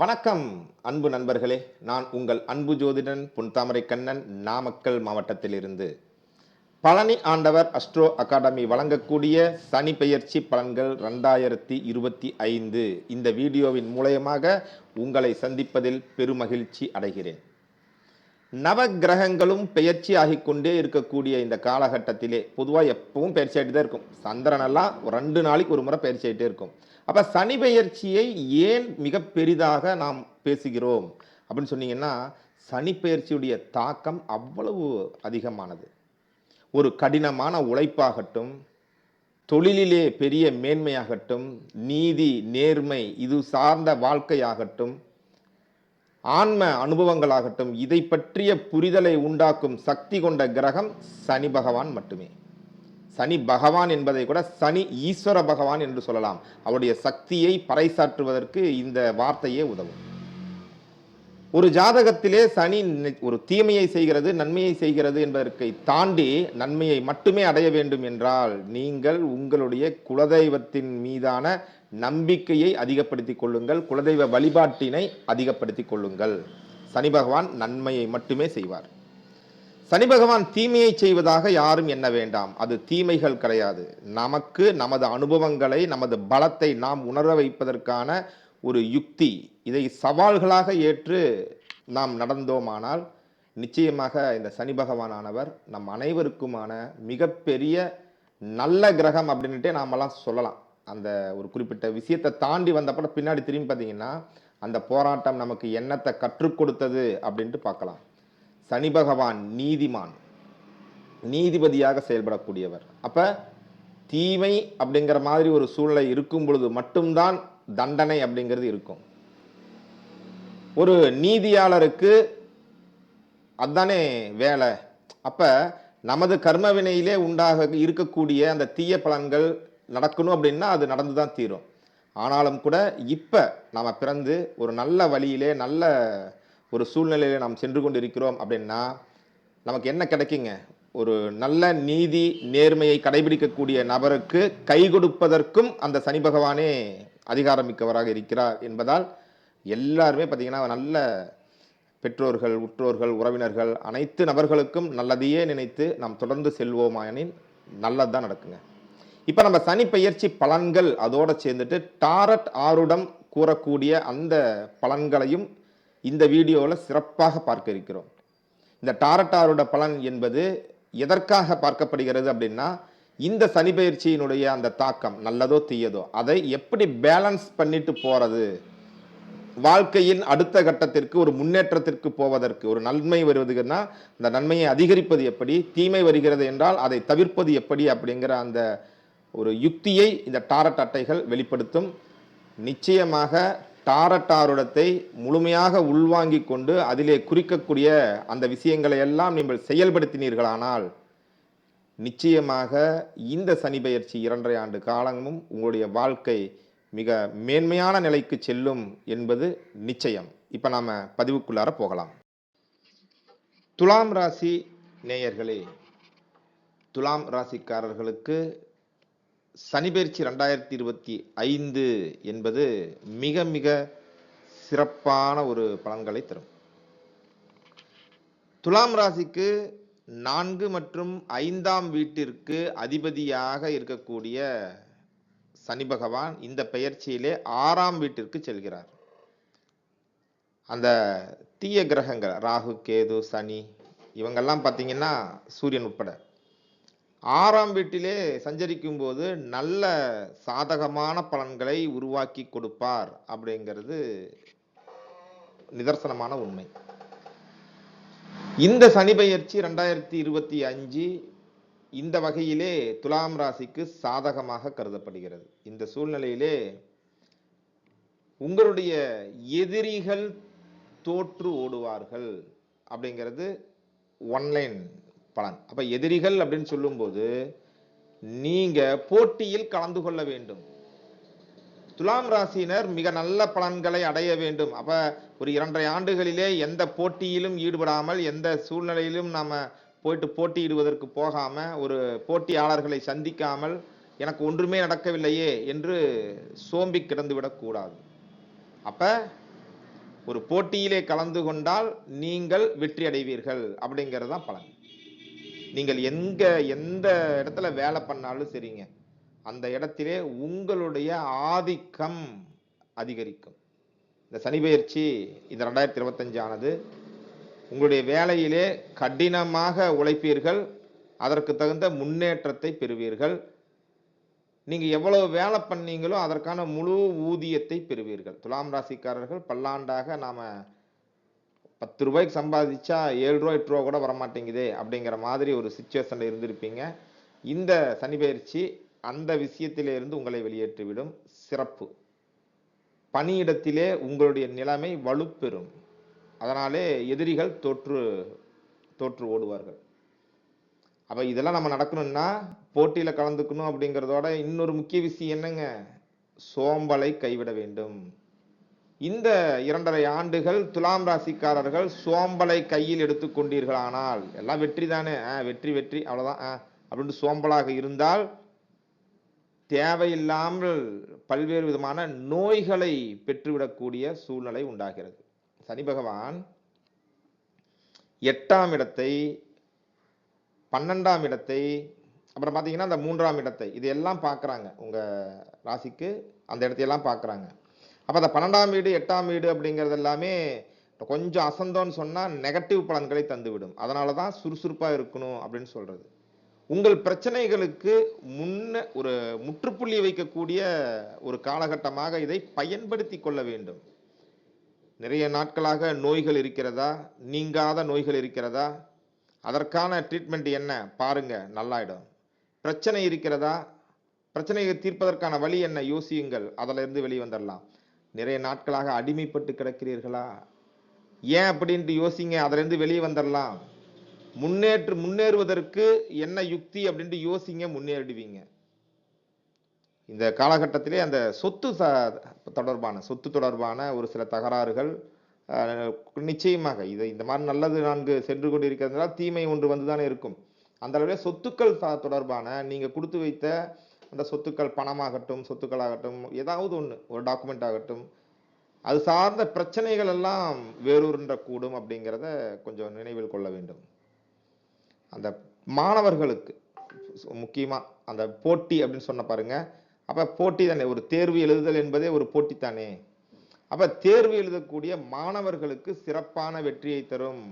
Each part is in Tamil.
வணக்கம் அன்பு நண்பர்களே. நான் உங்கள் அன்பு ஜோதிடன் புன்தாமரை கண்ணன் நாமக்கல் மாவட்டத்திலிருந்து. பழனி ஆண்டவர் அஸ்ட்ரோ அகாடமி வழங்கக்கூடிய சனி பெயர்ச்சி பலன்கள் ரெண்டாயிரத்தி இருபத்தி ஐந்து. இந்த வீடியோவின் மூலயமாக உங்களை சந்திப்பதில் பெருமகிழ்ச்சி அடைகிறேன். நவ கிரகங்களும் பெயர்ச்சி ஆகிக்கொண்டே இருக்கக்கூடிய இந்த காலகட்டத்திலே பொதுவாக எப்பவும் பயிற்சி ஆகிட்டு தான் இருக்கும் சந்திரனெல்லாம் ஒரு ரெண்டு நாளைக்கு ஒரு முறை பயிற்சி ஆகிட்டே இருக்கும். அப்போ சனி பெயர்ச்சியை ஏன் மிக பெரிதாக நாம் பேசுகிறோம்? அப்படின்னு சொன்னீங்கன்னா சனி பெயர்ச்சியுடைய தாக்கம் அவ்வளவு அதிகமானது. ஒரு கடினமான உழைப்பாகட்டும் தொழிலிலே பெரிய மேன்மையாகட்டும் நீதி நேர்மை இது சார்ந்த வாழ்க்கையாகட்டும் ஆன்ம அனுபவங்களாகட்டும் இதை பற்றிய புரிதலை உண்டாக்கும் சக்தி கொண்ட கிரகம் சனி பகவான் மட்டுமே. சனி பகவான் என்பதை கூட சனி ஈஸ்வர பகவான் என்று சொல்லலாம். அவருடைய சக்தியை பறைசாற்றுவதற்கு இந்த வார்த்தையே உதவும். ஒரு ஜாதகத்திலே சனி ஒரு தீமையை செய்கிறது நன்மையை செய்கிறது என்பதற்கை தாண்டி நன்மையை மட்டுமே அடைய வேண்டும் என்றால் நீங்கள் உங்களுடைய குலதெய்வத்தின் மீதான நம்பிக்கையை அதிகப்படுத்திக் கொள்ளுங்கள். குலதெய்வ வழிபாட்டினை அதிகப்படுத்திக் கொள்ளுங்கள். சனி பகவான் நன்மையை மட்டுமே செய்வார். சனி பகவான் தீமையை செய்வதாக யாரும் எண்ண வேண்டாம். அது தீமைகள் கிடையாது. நமக்கு நமது அனுபவங்களை நமது பலத்தை நாம் உணர வைப்பதற்கான ஒரு யுக்தி. இதை சவால்களாக ஏற்று நாம் நடந்தோமானால் நிச்சயமாக இந்த சனி பகவானானவர் நம் அனைவருக்குமான மிகப்பெரிய நல்ல கிரகம் அப்படின்ட்டே நாமெல்லாம் சொல்லலாம். அந்த ஒரு குறிப்பிட்ட விஷயத்தை தாண்டி வந்தப்பட பின்னாடி திரும்பி பார்த்தீங்கன்னா அந்த போராட்டம் நமக்கு என்னத்தை கற்றுக் கொடுத்தது அப்படின்ட்டு பார்க்கலாம். சனி பகவான் நீதிமான். நீதிபதியாக செயல்படக்கூடியவர். அப்போ தீமை அப்படிங்கிற மாதிரி ஒரு சூழ்நிலை இருக்கும் பொழுது மட்டும்தான் தண்டனை அப்படிங்கிறது இருக்கும். ஒரு நீதியாளருக்கு அதானே வேலை. அப்போ நமது கர்மவினையிலே உண்டாக இருக்கக்கூடிய அந்த தீய பலன்கள் நடக்கணும் அப்படின்னா அது நடந்து தான் தீரும். ஆனாலும் கூட இப்போ நாம் பிறந்து ஒரு நல்ல வழியிலே நல்ல ஒரு சூழ்நிலையில நாம் சென்று கொண்டிருக்கிறோம் அப்படின்னா நமக்கு என்ன கிடைக்குங்க? ஒரு நல்ல நீதி நேர்மையை கடைபிடிக்கக்கூடிய நபருக்கு கை கொடுப்பதற்கும் அந்த சனி பகவானே அதிகாரமிக்கவராக இருக்கிறார் என்பதால் எல்லாருமே பார்த்தீங்கன்னா நல்ல பெற்றோர்கள் உற்றோர்கள் உறவினர்கள் அனைத்து நபர்களுக்கும் நல்லதையே நினைத்து நாம் தொடர்ந்து செல்வோமாயனின் நல்லது தான் நடக்குங்க. இப்போ நம்ம சனி பயிற்சி பலன்கள் அதோடு சேர்ந்துட்டு டாரட் ஆருடம் கூறக்கூடிய அந்த பலன்களையும் இந்த வீடியோவில் சிறப்பாக பார்க்க இருக்கிறோம். இந்த டாரட்டாரோட பலன் என்பது எதற்காக பார்க்கப்படுகிறது அப்படின்னா இந்த சனி பயிற்சியினுடைய அந்த தாக்கம் நல்லதோ தீயதோ அதை எப்படி பேலன்ஸ் பண்ணிட்டு போகிறது வாழ்க்கையின் அடுத்த கட்டத்திற்கு ஒரு முன்னேற்றத்திற்கு போவதற்கு ஒரு நன்மை வருவதுன்னா அந்த நன்மையை அதிகரிப்பது எப்படி தீமை வருகிறது என்றால் அதை தவிர்ப்பது எப்படி அப்படிங்கிற அந்த ஒரு யுக்தியை இந்த டாரட் அட்டைகள் வெளிப்படுத்தும். நிச்சயமாக டாரட்டாருடத்தை முழுமையாக உள்வாங்கி கொண்டு அதிலே குறிக்கக்கூடிய அந்த விஷயங்களை எல்லாம் நீங்கள் செயல்படுத்தினீர்களானால் நிச்சயமாக இந்த சனி பயிற்சி இரண்டரை ஆண்டு காலமும் உங்களுடைய வாழ்க்கை மிக மேன்மையான நிலைக்கு செல்லும் என்பது நிச்சயம். இப்போ நாம பதிவுக்குள்ளார போகலாம். துலாம் ராசி நேயர்களே துலாம் ராசிக்காரர்களுக்கு சனிபெயர்ச்சி ரெண்டாயிரத்தி இருபத்தி ஐந்து என்பது மிக மிக சிறப்பான ஒரு பலன்களை தரும். துலாம் ராசிக்கு நான்கு மற்றும் ஐந்தாம் வீட்டிற்கு அதிபதியாக இருக்கக்கூடிய சனி பகவான் இந்த பெயர்ச்சியிலே ஆறாம் வீட்டிற்கு செல்கிறார். அந்த தீய கிரகங்கள் ராகு கேது சனி இவங்கெல்லாம் பார்த்தீங்கன்னா சூரியன் உட்பட. ஆறாம் வீட்டிலே சஞ்சரிக்கும் போது நல்ல சாதகமான பலன்களை உருவாக்கி கொடுப்பார் அப்படிங்கிறது நிதர்சனமான உண்மை. இந்த சனி பயிற்சி ரெண்டாயிரத்தி இருபத்தி அஞ்சு இந்த வகையிலே துலாம் ராசிக்கு சாதகமாக கருதப்படுகிறது. இந்த சூழ்நிலையிலே உங்களுடைய எதிரிகள் தோற்று ஓடுவார்கள் அப்படிங்கிறது ஒன்லைன் பலன். அப்ப எதிரிகள் அப்படின்னு சொல்லும்போது நீங்க போட்டியில் கலந்து கொள்ள வேண்டும். துலாம் ராசியினர் மிக நல்ல பலன்களை அடைய வேண்டும். அப்ப ஒரு இரண்டரை ஆண்டுகளிலே எந்த போட்டியிலும் ஈடுபடாமல் எந்த சூழ்நிலையிலும் நாம போயிட்டு போட்டியிடுவதற்கு போகாம ஒரு போட்டியாளர்களை சந்திக்காமல் எனக்கு ஒன்றுமே நடக்கவில்லையே என்று சோம்பி கிடந்து விடக்கூடாது அப்ப ஒரு போட்டியிலே கலந்து கொண்டால் நீங்கள் வெற்றி அடைவீர்கள் அப்படிங்கிறது தான் பலன். நீங்கள் எங்க எந்த இடத்துல வேலை பண்ணாலும் சரிங்க. அந்த இடத்திலே உங்களுடைய ஆதிக்கம் அதிகரிக்கும். இந்த சனி பயிற்சி இந்த ரெண்டாயிரத்தி இருபத்தஞ்சு ஆனது உங்களுடைய வேலையிலே கடினமாக உழைப்பீர்கள் அதற்கு தகுந்த முன்னேற்றத்தை பெறுவீர்கள். நீங்க எவ்வளவு வேலை பண்ணீங்களோ அதற்கான முழு ஊதியத்தை பெறுவீர்கள். துலாம் ராசிக்காரர்கள் பல்லாண்டாக நாம பத்து ரூபாய்க்கு சம்பாதிச்சா ஏழு ரூபா எட்டு ரூபா கூட வரமாட்டேங்குதே அப்படிங்கிற மாதிரி ஒரு சுச்சுவேஷனில் இருந்திருப்பீங்க. இந்த சனி பயிற்சி அந்த விஷயத்திலிருந்து உங்களை வெளியேற்றிவிடும். சிறப்பு. பணியிடத்திலே உங்களுடைய நிலைமை வலுப்பெறும். அதனாலே எதிரிகள் தோற்று தோற்று ஓடுவார்கள். அப்போ இதெல்லாம் நம்ம நடக்கணும்னா போட்டியில் கலந்துக்கணும் அப்படிங்கிறதோட இன்னொரு முக்கிய விஷயம் என்னங்க? சோம்பலை கைவிட வேண்டும். இந்த இரண்டரை ஆண்டுகள் துலாம் ராசிக்காரர்கள் சோம்பலை கையில் எடுத்துக்கொண்டீர்களானால் எல்லாம் வெற்றி தானே ஆ, வெற்றி வெற்றி அவ்வளோதான் ஆ, அப்படின்ட்டு சோம்பலாக இருந்தால் தேவையில்லாமல் பல்வேறு விதமான நோய்களை பெற்றுவிடக்கூடிய சூழ்நிலை உண்டாகிறது. சனி பகவான் எட்டாம் இடத்தை பன்னெண்டாம் இடத்தை அப்புறம் பார்த்தீங்கன்னா அந்த மூன்றாம் இடத்தை இதையெல்லாம் பார்க்குறாங்க. உங்கள் ராசிக்கு அந்த இடத்தையெல்லாம் பார்க்குறாங்க. அப்போ அந்த பன்னெண்டாம் வீடு எட்டாம் வீடு அப்படிங்கிறது எல்லாமே கொஞ்சம் அசந்தோன்னு சொன்னால் நெகட்டிவ் பலன்களை தந்துவிடும். அதனால தான் சுறுசுறுப்பாக இருக்கணும் அப்படின்னு சொல்கிறது உங்கள் பிரச்சனைகளுக்கு முன்ன ஒரு முற்றுப்புள்ளி வைக்கக்கூடிய ஒரு காலகட்டமாக இதை பயன்படுத்தி கொள்ள வேண்டும். நிறைய நாட்களாக நோய்கள் இருக்கிறதா? நீங்காத நோய்கள் இருக்கிறதா? அதற்கான ட்ரீட்மெண்ட் என்ன? பாருங்க நல்லாயிடும். பிரச்சனை இருக்கிறதா? பிரச்சனையை தீர்ப்பதற்கான வழி என்ன? யோசியுங்கள். அதிலிருந்து இருந்து வந்துடலாம் நிறைய நாட்களாக அடிமைப்பட்டு கிடக்கிறீர்களா? ஏன் அப்படின்ட்டு யோசிங்க அதுல இருந்து வெளியே வந்துடலாம் முன்னேற்று முன்னேறுவதற்கு என்ன யுக்தி அப்படின்ட்டு யோசிங்க முன்னேறிடுவீங்க. இந்த காலகட்டத்திலே அந்த சொத்து தொடர்பான சொத்து தொடர்பான ஒரு சில தகராறுகள் நிச்சயமாக இது இந்த மாதிரி நல்லது நான்கு சென்று கொண்டு இருக்கிறதுனால தீமை ஒன்று வந்துதானே இருக்கும். அந்த அளவில் சொத்துக்கள் தொடர்பான நீங்க கொடுத்து வைத்த அந்த சொத்துக்கள் பணமாகட்டும் சொத்துக்களாகட்டும் ஏதாவது ஒன்று ஒரு டாக்குமெண்ட் ஆகட்டும். அது சார்ந்த பிரச்சனைகள் எல்லாம் வேரூர்ன்ற கூடும் அப்படிங்கிறத கொஞ்சம் நினைவில் கொள்ள வேண்டும். அந்த மாணவர்களுக்கு முக்கியமாக அந்த போட்டி அப்படின்னு சொன்ன பாருங்க. அப்போ போட்டி தானே ஒரு தேர்வு எழுதுதல் என்பதே ஒரு போட்டி தானே. அப்போ தேர்வு எழுதக்கூடிய மாணவர்களுக்கு சிறப்பான வெற்றியை தரும்.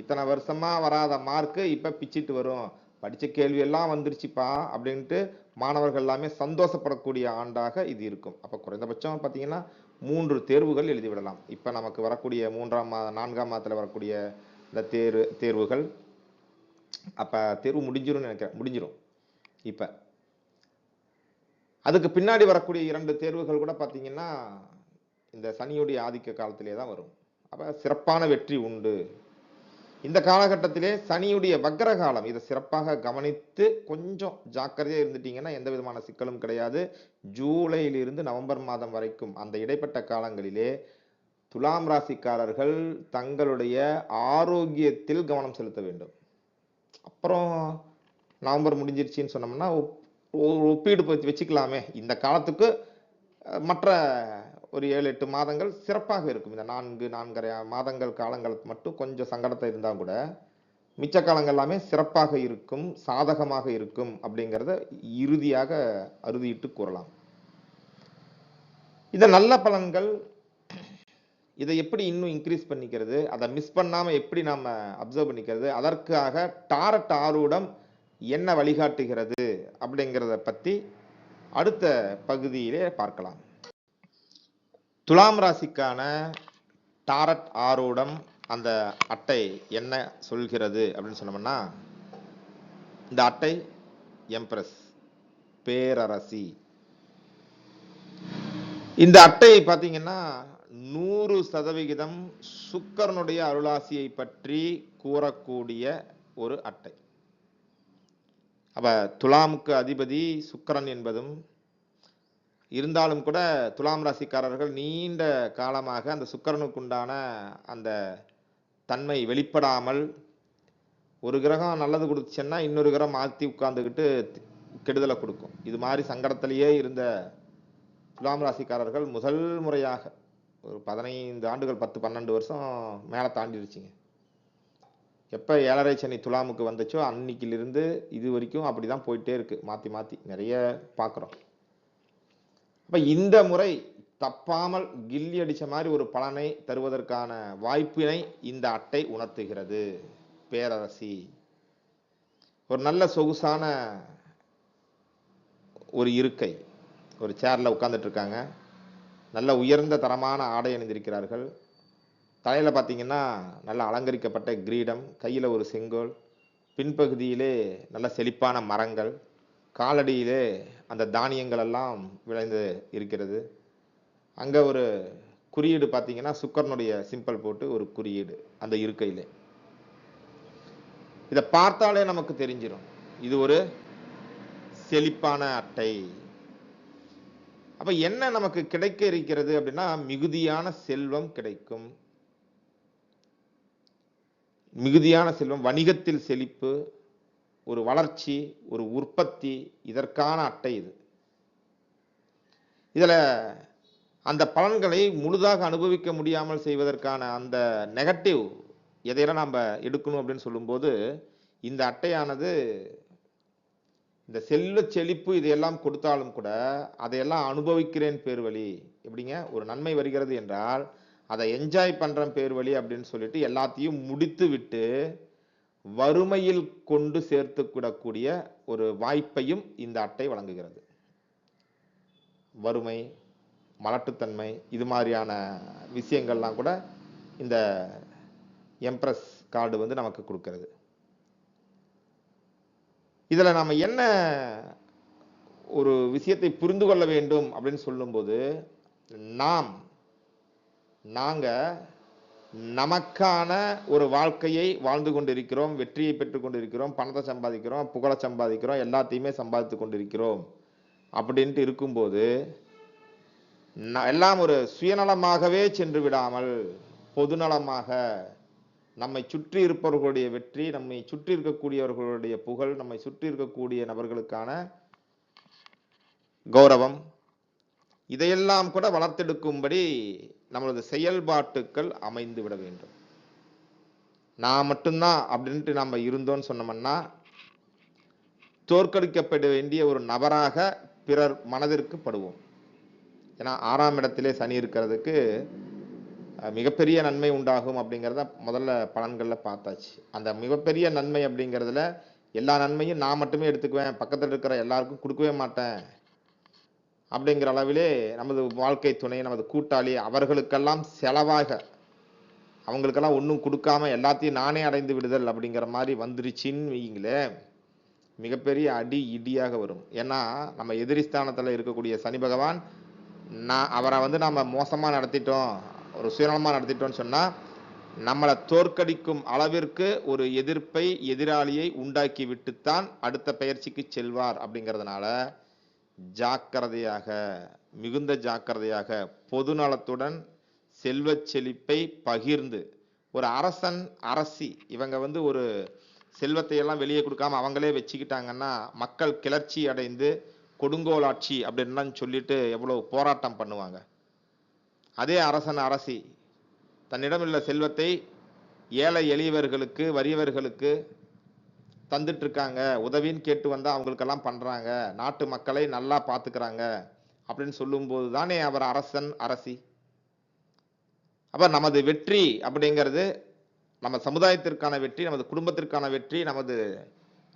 இத்தனை வருஷமா வராத மார்க்கு இப்போ பிச்சிட்டு வரும். படித்த கேள்வியெல்லாம் வந்துருச்சுப்பா அப்படின்ட்டு மாணவர்கள் எல்லாமே சந்தோஷப்படக்கூடிய ஆண்டாக இது இருக்கும். அப்போ குறைந்தபட்சம் பார்த்தீங்கன்னா மூன்று தேர்வுகள் எழுதி விடலாம். நமக்கு வரக்கூடிய மூன்றாம் மா நான்காம் மாதத்தில் வரக்கூடிய இந்த தேர்வு தேர்வுகள் அப்போ தேர்வு முடிஞ்சிரும்னு நினைக்கிறேன். முடிஞ்சிரும். இப்போ அதுக்கு பின்னாடி வரக்கூடிய இரண்டு தேர்வுகள் கூட பார்த்தீங்கன்னா இந்த சனியுடைய ஆதிக்க காலத்திலே தான் வரும். அப்போ சிறப்பான வெற்றி உண்டு. இந்த காலகட்டத்திலே சனியுடைய வக்கர காலம் இதை சிறப்பாக கவனித்து கொஞ்சம் ஜாக்கிரதையாக இருந்துட்டீங்கன்னா எந்த விதமான சிக்கலும் கிடையாது. ஜூலையிலிருந்து நவம்பர் மாதம் வரைக்கும் அந்த இடைப்பட்ட காலங்களிலே துலாம் ராசிக்காரர்கள் தங்களுடைய ஆரோக்கியத்தில் கவனம் செலுத்த வேண்டும். அப்புறம் நவம்பர் முடிஞ்சிருச்சின்னு சொன்னோம்னா ஒப்- ஒப்பீடு பத்தி வச்சுக்கலாமே. இந்த காலத்துக்கு மற்ற ஒரு ஏழு எட்டு மாதங்கள் சிறப்பாக இருக்கும். இந்த நான்கு நான்கரை மாதங்கள் காலங்கள் மட்டும் கொஞ்சம் சங்கடத்தை இருந்தால் கூட மிச்ச காலங்கள் எல்லாமே சிறப்பாக இருக்கும் சாதகமாக இருக்கும் அப்படிங்கிறத இறுதியாக அறுதியிட்டு கூறலாம். இந்த நல்ல பலன்கள் இதை எப்படி இன்னும் இன்க்ரீஸ் பண்ணிக்கிறது அதை மிஸ் பண்ணாமல் எப்படி நாம் அப்சர்வ் பண்ணிக்கிறது அதற்காக டாரட் ஆரூடம் என்ன வழிகாட்டுகிறது அப்படிங்கிறத பற்றி அடுத்த பகுதியிலே பார்க்கலாம். துலாம் ராசிக்கான டாரட் ஆரோடம் அந்த அட்டை என்ன சொல்கிறது அப்படின்னு சொன்னோம்னா இந்த அட்டை எம்ப்ரஸ் பேரரசி. இந்த அட்டையை பார்த்தீங்கன்னா நூறு சதவிகிதம் சுக்கரனுடைய அருளாசியை பற்றி கூறக்கூடிய ஒரு அட்டை. அப்ப துலாமுக்கு அதிபதி சுக்கரன் என்பதும் இருந்தாலும் கூட துலாம் ராசிக்காரர்கள் நீண்ட காலமாக அந்த சுக்கரனுக்குண்டான அந்த தன்மை வெளிப்படாமல் ஒரு கிரகம் நல்லது கொடுத்துச்சுன்னா இன்னொரு கிரகம் மாற்றி உட்காந்துக்கிட்டு கெடுதலை கொடுக்கும். இது மாதிரி சங்கடத்திலேயே இருந்த துலாம் ராசிக்காரர்கள் முதல் முறையாக ஒரு பதினைந்து ஆண்டுகள் பத்து பன்னெண்டு வருஷம் மேலே தாண்டிடுச்சிங்க எப்போ ஏழரை சனி துலாமுக்கு வந்துச்சோ அன்னைக்கிலிருந்து இது வரைக்கும் அப்படி தான் போயிட்டே இருக்கு. மாற்றி மாற்றி நிறைய பார்க்குறோம். அப்போ இந்த முறை தப்பாமல் கில்லி அடிச்ச மாதிரி ஒரு பலனை தருவதற்கான வாய்ப்பினை இந்த அட்டை உணர்த்துகிறது பேரரசி. ஒரு நல்ல சொகுசான ஒரு இருக்கை ஒரு சேர்ல உட்கார்ந்துட்டு இருக்காங்க. நல்ல உயர்ந்த தரமான ஆடை அணிந்திருக்கிறார்கள். தலையில பார்த்தீங்கன்னா நல்ல அலங்கரிக்கப்பட்ட கிரீடம் கையில ஒரு செங்கோல் பின்பகுதியிலே நல்ல செழிப்பான மரங்கள். காலடியிலே அந்த தானியங்கள் எல்லாம் விளைந்து இருக்கிறது. அங்கே ஒரு குறியீடு பார்த்தீங்கன்னா சுக்கரனுடைய சிம்பிள் போட்டு ஒரு குறியீடு அந்த இருக்கையிலே. இதை பார்த்தாலே நமக்கு தெரிஞ்சிடும் இது ஒரு செழிப்பான அட்டை. அப்போ என்ன நமக்கு கிடைக்க இருக்கிறது அப்படின்னா மிகுதியான செல்வம் கிடைக்கும். மிகுதியான செல்வம் வணிகத்தில் செழிப்பு ஒரு வளர்ச்சி ஒரு உற்பத்தி இதற்கான அட்டை இது. இதில் அந்த பலன்களை முழுதாக அனுபவிக்க முடியாமல் செய்வதற்கான அந்த நெகட்டிவ் எதையெல்லாம் நம்ம எடுக்கணும் அப்படின்னு சொல்லும்போது இந்த அட்டையானது இந்த செல்ல செழிப்பு இதையெல்லாம் கொடுத்தாலும் கூட அதையெல்லாம் அனுபவிக்கிறேன் பேர் வழி. எப்படிங்க? ஒரு நன்மை வருகிறது என்றால் அதை என்ஜாய் பண்ணுறேன் பேர் வழி அப்படின்னு சொல்லிட்டு எல்லாத்தையும் முடித்து விட்டு வறுமையில் கொண்டு சேர்த்து விடக்கூடிய ஒரு வாய்ப்பையும் இந்த அட்டை வழங்குகிறது. வறுமை மலட்டுத்தன்மை இது மாதிரியான விஷயங்கள்லாம் கூட இந்த எம்ப்ரஸ் கார்டு வந்து நமக்கு கொடுக்கிறது. இதுல நாம என்ன ஒரு விஷயத்தை புரிந்து கொள்ள வேண்டும் அப்படின்னு சொல்லும்போது நாம் நாங்கள் நமக்கான ஒரு வாழ்க்கையை வாழ்ந்து கொண்டிருக்கிறோம் வெற்றியை பெற்றுக் கொண்டிருக்கிறோம் பணத்தை சம்பாதிக்கிறோம் புகழை சம்பாதிக்கிறோம் எல்லாத்தையுமே சம்பாதித்து கொண்டிருக்கிறோம் அப்படின்ட்டு இருக்கும்போது ந- எல்லாம் ஒரு சுயநலமாகவே சென்று விடாமல் பொதுநலமாக நம்மை சுற்றி இருப்பவர்களுடைய வெற்றி நம்மை சுற்றி இருக்கக்கூடியவர்களுடைய புகழ் நம்மை சுற்றி இருக்கக்கூடிய நபர்களுக்கான கௌரவம் இதையெல்லாம் கூட வளர்த்தெடுக்கும்படி நம்மளது செயல்பாட்டுக்கள் அமைந்து விட வேண்டும். நான் மட்டும்தான் அப்படின்ட்டு நம்ம இருந்தோம்னு சொன்னோம்னா தோற்கடிக்கப்பட வேண்டிய ஒரு நபராக பிறர் மனதிற்கு படுவோம். ஏன்னா ஆறாம் இடத்திலே சனி இருக்கிறதுக்கு மிகப்பெரிய நன்மை உண்டாகும் அப்படிங்கிறத முதல்ல பலன்களில் பார்த்தாச்சு. அந்த மிகப்பெரிய நன்மை அப்படிங்கிறதுல எல்லா நன்மையும் நான் மட்டுமே எடுத்துக்குவேன். பக்கத்தில் இருக்கிற எல்லாருக்கும் கொடுக்கவே மாட்டேன். அப்படிங்கிற அளவிலே நமது வாழ்க்கை துணை நமது கூட்டாளி அவர்களுக்கெல்லாம் செலவாக அவங்களுக்கெல்லாம் ஒன்றும் கொடுக்காம எல்லாத்தையும் நானே அடைந்து விடுதல் அப்படிங்கிற மாதிரி வந்துருச்சின்னு வைங்களே மிகப்பெரிய அடி இடியாக வரும். ஏன்னா நம்ம எதிரிஸ்தானத்தில் இருக்கக்கூடிய சனி பகவான் நான் அவரை வந்து நம்ம மோசமாக நடத்திட்டோம் ஒரு சுயநலமாக நடத்திட்டோம்னு சொன்னால் நம்மளை தோற்கடிக்கும் அளவிற்கு ஒரு எதிர்ப்பை எதிராளியை உண்டாக்கி விட்டுத்தான் அடுத்த பயிற்சிக்கு செல்வார் அப்படிங்கிறதுனால ஜாக்கிரதையாக மிகுந்த ஜாக்கிரதையாக பொது நலத்துடன் செல்வச் செழிப்பை பகிர்ந்து ஒரு அரசன் அரசி இவங்க வந்து ஒரு செல்வத்தை எல்லாம் வெளியே கொடுக்காம அவங்களே வச்சுக்கிட்டாங்கன்னா மக்கள் கிளர்ச்சி அடைந்து கொடுங்கோலாட்சி அப்படின்லாம் சொல்லிட்டு எவ்வளவு போராட்டம் பண்ணுவாங்க. அதே அரசன் அரசி தன்னிடம் உள்ள செல்வத்தை ஏழை எளியவர்களுக்கு வறியவர்களுக்கு தந்துட்டு இருக்காங்க உதவின்னு கேட்டு வந்தா அவங்களுக்கெல்லாம் பண்றாங்க. நாட்டு மக்களை நல்லா பாத்துக்கிறாங்க. அப்படின்னு சொல்லும்போது தானே அவர் அரசன் அரசி. அப்ப நமது வெற்றி அப்படிங்கிறது நம்ம சமுதாயத்திற்கான வெற்றி நமது குடும்பத்திற்கான வெற்றி நமது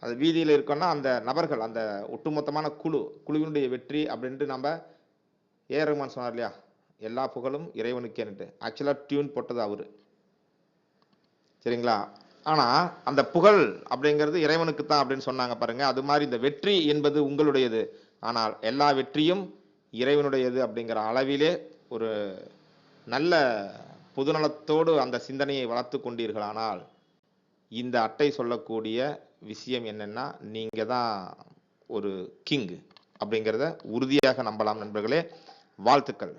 அது வீதியில் இருக்கோம்னா அந்த நபர்கள் அந்த ஒட்டுமொத்தமான குழு குழுவினுடைய வெற்றி அப்படின்ட்டு நம்ம ஏ. ரகுமான் சொன்னார் இல்லையா? எல்லா புகழும் இறைவனுக்கேன்ட்டு ஆக்சுவலாக டியூன் போட்டது அவரு. சரிங்களா? ஆனா அந்த புகழ் அப்படிங்கிறது இறைவனுக்கு தான் அப்படின்னு சொன்னாங்க பாருங்க. அது மாதிரி இந்த வெற்றி என்பது உங்களுடையது. ஆனால் எல்லா வெற்றியும் இறைவனுடையது அப்படிங்கிற அளவிலே ஒரு நல்ல பொதுநலத்தோடு அந்த சிந்தனையை வளர்த்து கொண்டீர்களானால் இந்த அட்டை சொல்லக்கூடிய விஷயம் என்னென்னா நீங்கள் தான் ஒரு கிங் அப்படிங்கிறத உறுதியாக நம்பலாம் நண்பர்களே. வாழ்த்துக்கள்.